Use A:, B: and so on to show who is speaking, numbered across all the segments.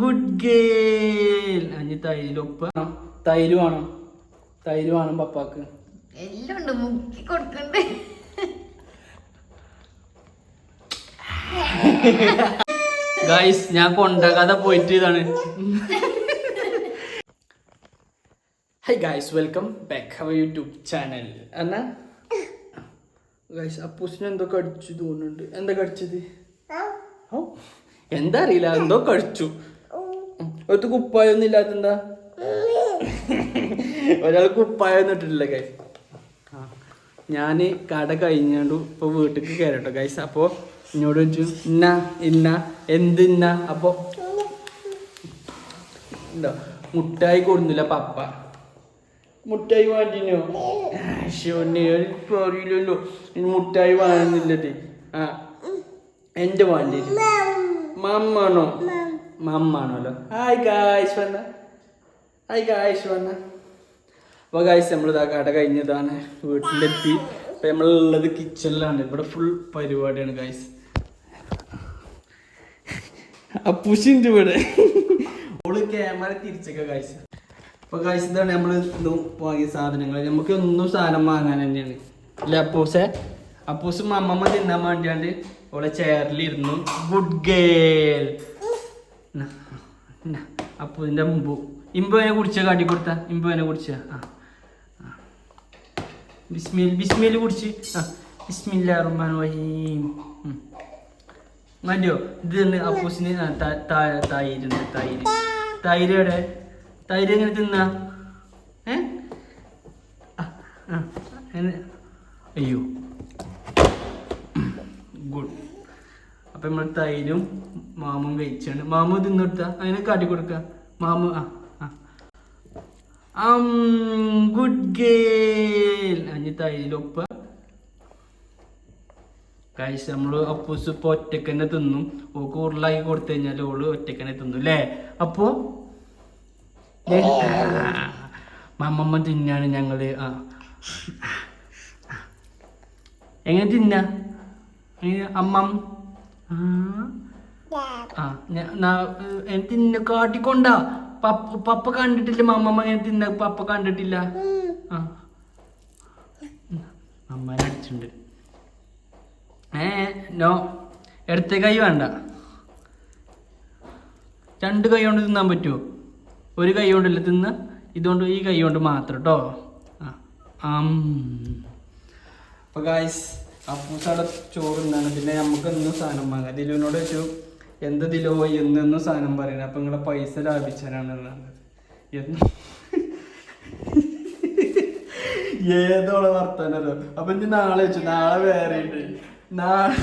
A: Good girl. അഞ്ഞ് തൈരിലൊപ്പ് തൈര് വേണം. തൈര് വേണം പപ്പാക്ക്.
B: എല്ലാം ഉണ്ട്. മുക്കി കൊടുക്കണ്ട്.
A: ഗൈസ് ഞാൻ കൊണ്ടാകാതെ പോയിട്ട് ഇതാണ്. Hi guys welcome back our YouTube channel എന്നാ ഗൈസ് അപ്പൂസിന് എന്തൊക്കെ അടിച്ചു തോന്നുന്നുണ്ട്? എന്തൊക്കെ അടിച്ചത് ഔ, എന്താ അറിയില്ല എന്തോ കഴിച്ചു. ഒരു കുപ്പായൊന്നും ഇല്ലാത്തെന്താ ഒരാൾ കുപ്പായൊന്നും ഇട്ടിട്ടില്ല ഗൈസ് ഞാൻ കട കഴിഞ്ഞാണ്ട് ഇപ്പൊ വീട്ടിലേക്ക് കയറട്ടോ ഗൈസ് അപ്പോൾ എന്നോട് ചോദിച്ചു ഇന്ന ഇന്ന എന്തിന്ന അപ്പോൾ എന്താ മുട്ടായി കൊടുന്നില്ല പപ്പ. മുട്ടായി വാങ്ങിനോ ശോനെ അറിയില്ലല്ലോ മുട്ടായി വാങ്ങുന്നില്ലത് ആ എന്റെ വാണ്ടി മമ്മാണോ? മമ്മാണല്ലോ. ഹായ് ഗായ്സ് വന്ന. ഹായ് ഗായ്സ് വന്ന. അപ്പോൾ ഗായ്സ് നമ്മളിതാ കട കഴിഞ്ഞതാണ്. വീട്ടിലെത്തി. ഇപ്പം നമ്മളുള്ളത് കിച്ചണിലാണ് ഇവിടെ ഫുൾ പരിപാടിയാണ് ഗായ്സ് അപ്പൂശിന്റെ ഇവിടെ. ഓൾ ക്യാമറ തിരിച്ചൊക്കെ ഗായ്സ് അപ്പോൾ ഗായ്സ് ഇതാണ് നമ്മൾ ഇതും വാങ്ങിയ സാധനങ്ങൾ നമുക്ക് ഒന്നും സാധനം വാങ്ങാൻ തന്നെയാണ്. അല്ലേ അപ്പൂസെ. അപ്പൂസും അമ്മമ്മ തിന്നാൻ വേണ്ടിയാണ്ട് ഓളെ ചെയറിലിരുന്നു. ഗുഡ് ഗേൾ ഇതിന്റെ മുമ്പ്. ഇമ്പുവിനെ കുടിച്ച കാട്ടി കൊടുത്ത. ഇമ്പുവിനെ കുടിച്ച. ആ. ബിസ്മിൽ ബിസ്മിൽ കുടിച്ച്. ആ റഹീം മതിയോ? ഇത് തന്നെ അപ്പൂസിന് തൈര് തൈര്. തൈര് എവിടെ? തൈര് എങ്ങനെ തിന്ന? ഏ. അയ്യോ. ഗുഡ് അപ്പൊ നമ്മൾ തൈരും മാമും കഴിച്ചാണ്. മാമു തിന്നെടുത്ത അതിനെ കാട്ടി കൊടുക്ക. മാമു ആ ഗുഡ് ഗേ തൈരിലൊപ്പ കഴിച്ച് നമ്മൾ അപ്പൂസ് ഇപ്പൊ ഒറ്റക്കന്നെ തിന്നും. ഓക്ക് ഉരുളാക്കി കൊടുത്തു കഴിഞ്ഞാൽ ഓൾ ഒറ്റക്കന്നെ തിന്നും അല്ലേ അപ്പോ മമ്മമ്മ തിന്നാണ് ഞങ്ങൾ ആ. എങ്ങനെ തിന്ന? അമ്മം. ആ. ആ ഞാ- നാ- ഏ, തിന്ന കാട്ടിക്കൊണ്ടാ. പപ്പ പപ്പ കണ്ടിട്ടില്ല അമ്മമ്മ എങ്ങനെ തിന്ന പപ്പ കണ്ടിട്ടില്ല. ആ. അമ്മനെ അടിച്ചിട്ടുണ്ട്. ഏ നോ എടുത്ത കൈ വേണ്ട. രണ്ട് കൈ കൊണ്ട് തിന്നാൻ പറ്റുമോ ഒരു കൈ കൊണ്ടല്ല തിന്ന് ഇതുകൊണ്ട് ഈ കൈ കൊണ്ട് മാത്രം കേട്ടോ അപ്പൊ ഗായ്സ് അപ്പൂസാടെ ചോറ് തിന്നാണ് പിന്നെ നമുക്ക് എന്നും സാധനം വാങ്ങാം. ദിലുവിനോട് വെച്ചു എന്ത് ദിലോ എന്നെന്നും സാധനം പറയുന്നത് അപ്പൊ നിങ്ങളെ പൈസ ലാഭിച്ചാലാണ് എന്ന് ഏതോളെ വർത്താനല്ലോ അപ്പൊ ഇനി നാളെ വെച്ചു നാളെ വേറെ ഉണ്ട്. നാളെ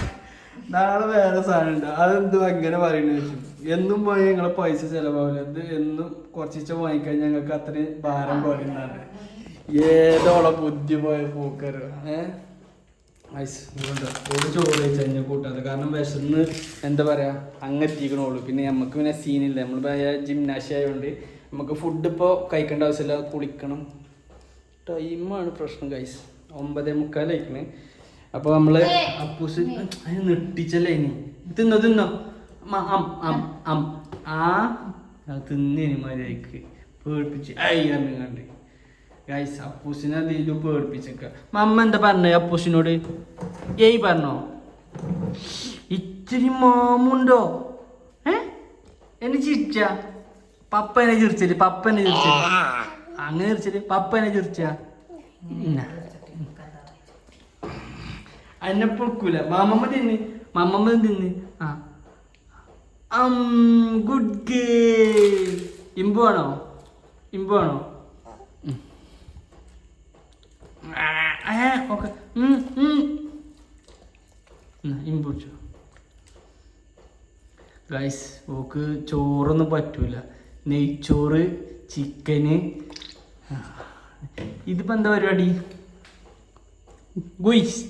A: നാളെ വേറെ സാധനം ഉണ്ട്. അതെന്തും അങ്ങനെ പറയുന്നത് വെച്ചു എന്നും പോയി ഞങ്ങളെ പൈസ ചെലവാവില്ല. ഇത് എന്നും കുറച്ചിച്ച വാങ്ങിക്കാൻ ഞങ്ങൾക്ക് അത്രയും ഭാരം കുറയുന്നതാണ്. ഏതോളെ ബുദ്ധി പോയ പൂക്കരോ ഏഹ് ഐസ് ഓൾ ചോറ് കഴിച്ച് കഴിഞ്ഞാൽ കൂട്ടാതെ. കാരണം വിശന്ന് എന്താ പറയാ അങ്ങെത്തിക്കണോളൂ പിന്നെ നമുക്ക് പിന്നെ സീനില്ല നമ്മൾ ജിംനാശി ആയതുകൊണ്ട് നമുക്ക് ഫുഡ് ഇപ്പോൾ കഴിക്കേണ്ട ആവശ്യമില്ല. കുളിക്കണം. ടൈമാണ് പ്രശ്നം ഗൈസ് ഒമ്പതേ മുക്കാലായിക്കണ് അപ്പോൾ നമ്മൾ അപ്പൂസ് അതിന് നെട്ടിച്ചല്ലേ ഇനി? തിന്നോ തിന്നോ. മ, അം അം അം. ആ തിന്നേനി മര്യാദയ്ക്ക്. പേടിപ്പിച്ച്. ഐ അറിഞ്ഞാണ്ട് ഗൈസ് അപ്പൂസിനെ അതിലും പേടിപ്പിച്ചേക്ക. മമ്മ എന്താ പറഞ്ഞേ അപ്പൂസിനോട്? ഏയ് പറഞ്ഞോ? ഇച്ചിരി മാമുണ്ടോ? ഏ? എന്നെ ചിരിച്ച? പപ്പ എന്നെ ചിരിച്ചില്ല? പപ്പ എന്നെ ചിരിച്ചില്ല? അങ്ങനെ ചിരിച്ചില്ല? പപ്പ എന്നെ ചിരിച്ച? എന്നെ പൊക്കൂല. മാമമ്മ തിന്ന്. മാമമ്മ തിന്ന്? ആ. ഗുഡ് ഗേ ഇമ്പു ആണോ ഇമ്പു ആണോ ഓക്കെ. ഗൈസ് ഓക്ക് ചോറൊന്നും പറ്റൂല. നെയ്ച്ചോറ് ചിക്കന് ഇതിപ്പോ എന്താ പരിപാടി? ഗുയ്സ്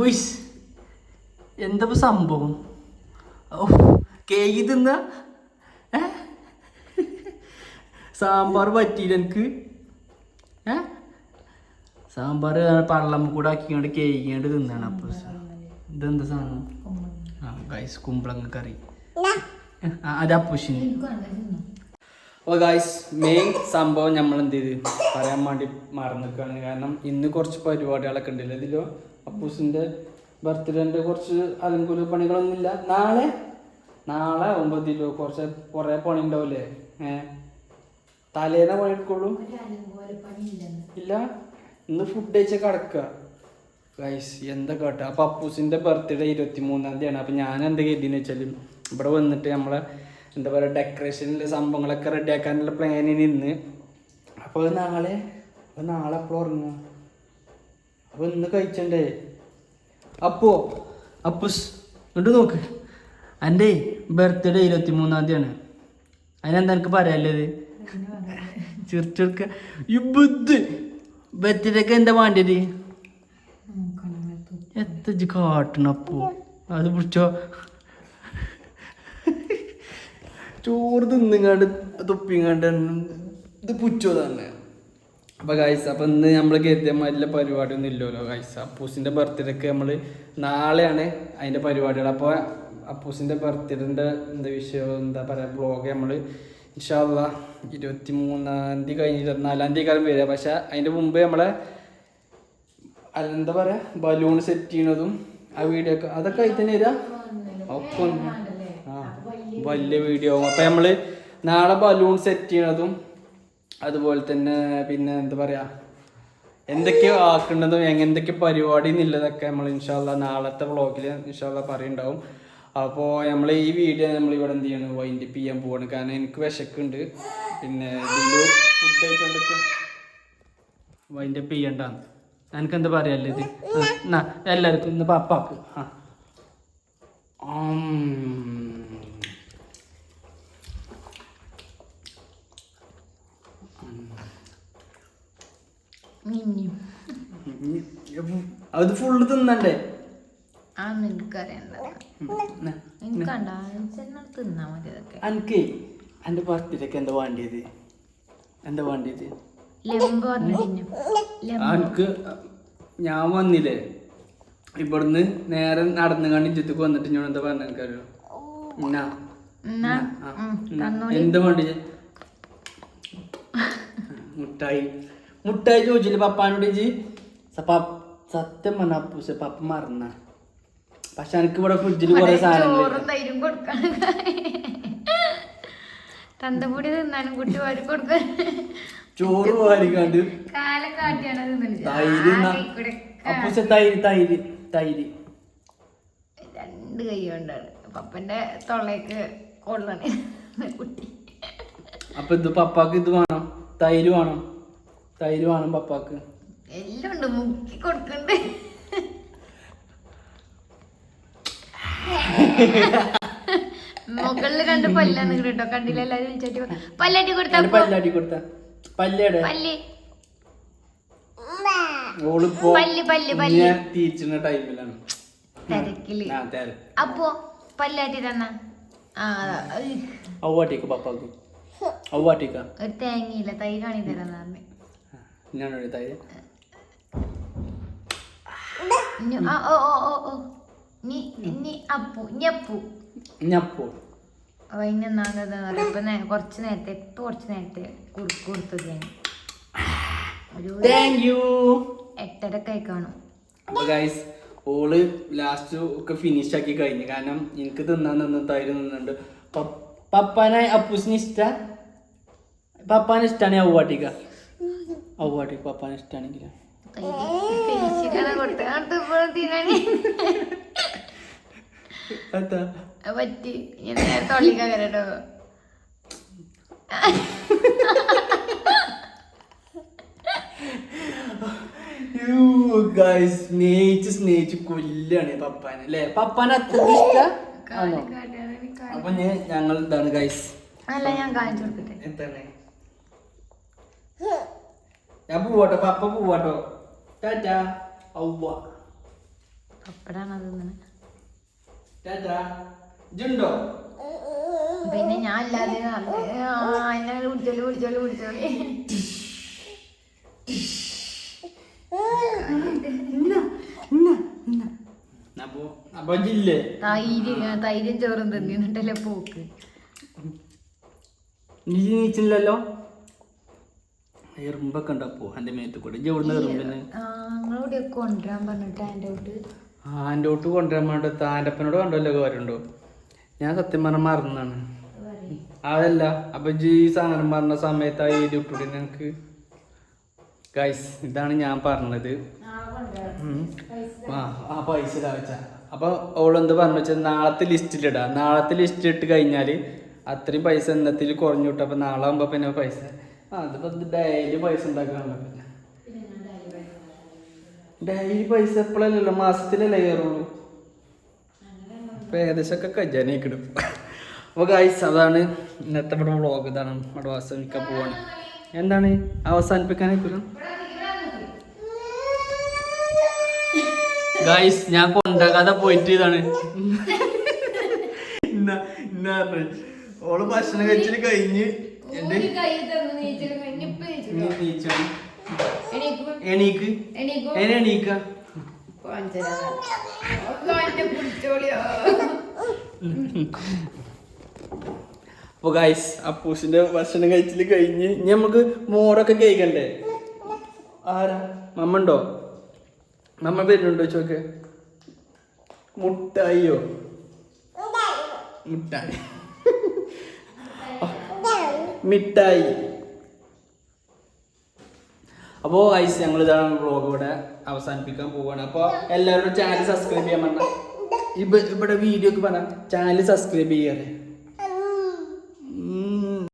A: ഗുയ്സ് എന്താ സംഭവം? ഓ കേക്ക് തിന്ന? സാമ്പാർ പറ്റിയില്ല എനിക്ക്. ഏ? സാമ്പാർ പള്ളം കൂടെ ആക്കിക്കൊണ്ട് കേക്കിക്കൊണ്ട് തിന്നാണ് അപ്പൊ ഇതെന്താ സാധനം? ആ ഗൈസ് കുമ്പളങ്ങ കറി. അത് അപ്പൂഷിന് അപ്പോൾ ഗൈസ് മെയിൻ സംഭവം നമ്മൾ എന്ത് ചെയ്ത് പറയാൻ വേണ്ടി മറന്നിരിക്കുകയാണ് കാരണം ഇന്ന് കുറച്ച് പരിപാടികളൊക്കെ ഉണ്ടല്ലോ. ഇതിലോ അപ്പൂസിന്റെ ബർത്ത്ഡേന്റെ കുറച്ച് അലങ്കുല പണികളൊന്നുമില്ല. നാളെ? നാളെ ആവുമ്പോൾ ഇതിലോ കുറച്ച് കുറേ പണി ഉണ്ടാവില്ലേ ഏ? തലേന്ന പണി എടുക്കുള്ളൂ ഇല്ല? ഇന്ന് ഫുഡ് കഴിച്ച കിടക്കുക ഗൈസ് എന്താ കേട്ടോ? അപ്പൊ അപ്പൂസിന്റെ ബർത്ത്ഡേ ഇരുപത്തി മൂന്നാം തീയതിയാണ്. അപ്പൊ ഞാൻ എന്താ കരുതിയെന്ന് വെച്ചാൽ ഇവിടെ വന്നിട്ട് നമ്മളെ എന്താ പറയുക ഡെക്കറേഷനിലെ സംഭവങ്ങളൊക്കെ റെഡിയാക്കാനുള്ള പ്ലാനിൽ നിന്ന് അപ്പോൾ നാളെ അപ്പോൾ നാളെ അപ്പോൾ ഉറങ്ങുക അപ്പോൾ ഇന്ന് കഴിച്ചണ്ടേ? അപ്പോ അപ്പൂസ് ഇങ്ങോട്ട് നോക്ക്. എന്റെ ബർത്ത്ഡേ ഇരുപത്തി മൂന്നാം തീയതിയാണ്. അതിനെന്താ എനിക്ക് പറയാനുള്ളത്? ചിരിച്ചെടുക്ക. ഈ എന്താ വേണ്ടത് എത്തച്ച് കാട്ടണം അപ്പോ അത് പിടിച്ചോ. ചോറ് തിന്നിങ്ങാണ്ട് തുപ്പിങ്ങാണ്ട് ഇത് പുച്ചോ തന്നെ. അപ്പൊ ഗൈസ് അപ്പൊ ഇന്ന് നമ്മൾ പരിപാടി പരിപാടിയൊന്നും ഇല്ലല്ലോ ഗൈസ് അപ്പൂസിന്റെ ബർത്ത്ഡേക്ക് നമ്മൾ നാളെയാണ് അതിന്റെ പരിപാടികൾ അപ്പോൾ അപ്പൂസിന്റെ ബർത്ത്ഡേന്റെ എന്താ വിഷയം? എന്താ പറയാ ബ്ലോഗ് നമ്മൾ ഇൻഷാല്ല ഇരുപത്തി മൂന്നാം തീയതി കഴിഞ്ഞ് ഇരുപത്തിനാലാം തീയതി കാലം വരിക. പക്ഷെ അതിന്റെ മുമ്പ് നമ്മളെ എന്താ പറയുക ബലൂൺ സെറ്റ് ചെയ്യണതും ആ വീഡിയോ ഒക്കെ അതൊക്കെ ആയി തന്നെ വരിക. ഒപ്പം ആ വലിയ വീഡിയോ ആവും. നമ്മൾ നാളെ ബലൂൺ സെറ്റ് ചെയ്യണതും അതുപോലെ തന്നെ പിന്നെ എന്താ പറയുക എന്തൊക്കെയോ ആക്കേണ്ടതും എങ്ങനെന്തൊക്കെ പരിപാടി എന്നുള്ളതൊക്കെ നമ്മൾ ഇൻഷാല്ല നാളത്തെ വ്ളോഗിൽ ഇൻഷാല്ല പറയുണ്ടാവും അപ്പോൾ നമ്മൾ ഈ വീഡിയോ നമ്മൾ ഇവിടെ എന്ത് ചെയ്യണം വൈൻഡ് അപ്പ് ചെയ്യാൻ പോവാണ്. കാരണം എനിക്ക് വിശക്കുണ്ട്. പിന്നെ ഫുഡ് കഴിച്ചോണ്ടിരിക്കും. വൈൻഡ് അപ്പ് ചെയ്യണ്ടാന്ന്. എനിക്ക് എന്താ പറയാല്ലേ ഇത് എന്നാ എല്ലാവർക്കും ഇന്ന് പപ്പാക്ക്. ആ. ആം. അത് ഫുള്ള് തിന്നണ്ടേ?
B: ആ നിനക്കറിയണ്ട.
A: എന്നാ, എന്റെ ബർത്ത്ഡേക്ക് എന്താ വേണ്ടിയത്? എന്താ വേണ്ടിയത്? എനിക്ക് ഞാൻ വന്നില്ലേ? ഇവിടുന്ന് നേരെ നടന്നു കണ്ട് ചുറ്റുക്ക് വന്നിട്ട് ഞാൻ എന്താ പറഞ്ഞ എനിക്കറിയോ. എന്താ വേണ്ടി മുട്ടായി. മുട്ടായി ചോദിച്ചില്ലേ പപ്പാനോട് സത്യം പറഞ്ഞ പപ്പ മറന്ന. പക്ഷെ എനിക്ക് ഇവിടെ ഫ്രിഡ്ജിൽ കുറെ
B: ചോറും തൈരും കൊടുക്കാണ് തന്തപ്പൊടി തിന്നാനും കുട്ടി വാരി കൊടുക്കാൻ.
A: ചോറ് വാരിക്കാണ്ട്
B: കാലം കാട്ടിയാണ് തിന്നുന്നത്
A: തൈര്?
B: കൈ
A: തൈര് തൈര് തൈര്.
B: രണ്ട് കൈ കൊണ്ടാണ്. പപ്പന്റെ തൊള്ളേക്ക് കൊള്ളണേ. കുട്ടി.
A: അപ്പൊ ഇത് പപ്പാക്ക് ഇത് വേണം. തൈര് വേണം. തൈര് വേണം പപ്പാക്ക്.
B: എല്ലാം ഉണ്ട്. മുക്കി കൊടുക്കണ്ട്. മുകളിൽ കണ്ട് പല്ലാന്ന് കേട്ടോ കണ്ടില്ല എല്ലാരും വിളിച്ചിട്ട് പല്ലാട്ടി കൊടുത്താ
A: അതിന് കൊടുത്താ. പല്ലേടെ?
B: പല്ല്. പല്ല് പല്ല് പല്ല്.
A: തീച്ചുന്ന ടൈമിലാണ്. തിരക്കിൽ.
B: അപ്പോ പല്ലാട്ടി തന്ന.
A: ഔവാട്ടിക്ക പപ്പാക്ക്? ഔവാട്ടിക്ക
B: ഒരു തേങ്ങയില്ല തൈരാണി തരാന്ന് പറഞ്ഞു.
A: ഞാനൊരു
B: തൈ? ഓ ഓ ഓ ഓ. അപ്പു ഇനി അപ്പു
A: ഞപ്പോ
B: വൈകുന്നേരം ഇപ്പൊ നേ- കുറച്ച് നേരത്തെ ഇപ്പൊ കുറച്ച് നേരത്തെ കുറുക്ക് കൊടുത്തത് ഞാൻ. ഒരു
A: താങ്ക് യു
B: എട്ടരക്കായി കാണും.
A: അപ്പൊ ഗൈസ് ഓൾ ലാസ്റ്റ് ഒക്കെ ഫിനിഷ് ആക്കി കഴിഞ്ഞു. കാരണം എനിക്ക് തിന്നാൻ നിന്ന് തൈര് നിന്നുണ്ട് പപ്പാനായി പപ്പാനെ അപ്പൂസിന് ഇഷ്ട? പപ്പാന ഇഷ്ടാണ് ഔവാട്ടിക്ക. ഔവാട്ടിക്ക് പപ്പാനെ ഇഷ്ടാണെങ്കിൽ
B: കൊടുത്ത. പറ്റി. ഞാൻ നേരെ തൊള്ളിക്കാൻ കേട്ടോ
A: സ്നേഹിച്ച് സ്നേഹിച്ച് കൊല്ലാണ് പപ്പാനെ അല്ലേ? പപ്പാനെ അത്ര അപ്പൊ ഞാൻ ഞങ്ങൾ എന്താണ് ഗൈസ്
B: അല്ല ഞാൻ കാണിച്ചു കൊടുക്കട്ടെ.
A: എന്താണ്? ഞാൻ പോവാട്ടോ പപ്പ പോവാട്ടോ. ടാറ്റാ. ഔവ
B: പപ്പടാണ് അത്
A: ഇജുണ്ടോ
B: പിന്നെ ഞാൻ അല്ലാതെ എന്നെ വിളിച്ചോളി വിളിച്ചോളി വിളിച്ചോളി തൈര് ചോറും തിന്നിട്ടുണ്ടല്ലേ പോക്ക്.
A: നീ നീച്ചില്ലല്ലോ? എറുമ്പൊക്കെ ഉണ്ടപ്പോ എന്റെ മേത്ത് കൂടെ. ഇജ്ജ് എവിടുന്ന് എറുമ്പിന്
B: ആ നിങ്ങളോട് കൊണ്ടുവരാൻ പറഞ്ഞിട്ട് എന്റെ വീട്ട്
A: ആന്റെ തൊട്ട് കൊണ്ടുവരാൻ വേണ്ട അപ്പനോട് കണ്ടല്ലോ കാര്യമുണ്ടോ? ഞാൻ സത്യം പറഞ്ഞ മറന്നാണ്. അതല്ല അപ്പൊ ജി സാധനം പറഞ്ഞ സമയത്ത് ആ എഴുതി വിട്ടുകൂടി ഞങ്ങക്ക് ഗൈസ് ഇതാണ് ഞാൻ പറഞ്ഞത്. ആ പൈസ വെച്ച. അപ്പൊ ഓളെന്ത് പറഞ്ഞു വെച്ചാൽ നാളത്തെ ലിസ്റ്റിലിടാ നാളത്തെ ലിസ്റ്റ് ഇട്ട് കഴിഞ്ഞാൽ അത്രയും പൈസ എന്നത്തിൽ കുറഞ്ഞു കിട്ടും. അപ്പൊ നാളെ ആകുമ്പോ പിന്നെ പൈസ അതിപ്പോ ഡെയിലി പൈസ ഉണ്ടാക്കാണല്ലോ പിന്നെ ഡെയിലി പൈസ എപ്പോഴല്ലല്ലോ മാസത്തിലല്ലേ കയറുള്ളൂ. അപ്പൊ ഏകദേശമൊക്കെ കജാനേക്കിടും അപ്പോൾ ഗൈസ് അതാണ് ഇന്നത്തെ ഇവിടെ വ്ളോഗ് ഇതാണ് ഇവിടെ അവസാനിക്കാൻ പോവാണ്. എന്താണ്? അവസാനിപ്പിക്കാനേക്കില്ല ഗൈസ് ഞാൻ കൊണ്ടാകാതെ പോയിട്ട് ഇതാണ്. ഓൾ ഭക്ഷണം കഴിച്ചിട്ട് കഴിഞ്ഞ്. എന്റെ നീ നീച്ചോ. എണീക്ക്. അപ്പൊ ഗൈസ് അപ്പൂസിന്റെ ഭക്ഷണം കഴിച്ചിൽ കഴിഞ്ഞ് ഇനി നമുക്ക് മോറൊക്കെ കഴിക്കണ്ടേ? ആരാ? മമ്മണ്ടോ? മമ്മ പേരുണ്ടോ ചോക്ക് മുട്ടായിയോ? മുട്ടായി. മിഠായി. അപ്പോൾ ഐസ് ഞങ്ങൾ ഇതാണ് വ്ളോഗ് ഇവിടെ അവസാനിപ്പിക്കാൻ പോവുകയാണ് അപ്പോൾ എല്ലാവരും ചാനൽ സബ്സ്ക്രൈബ് ചെയ്യാൻ പറഞ്ഞ ഇവിടെ വീഡിയോ ഒക്കെ പറഞ്ഞ ചാനൽ സബ്സ്ക്രൈബ് ചെയ്യാറ്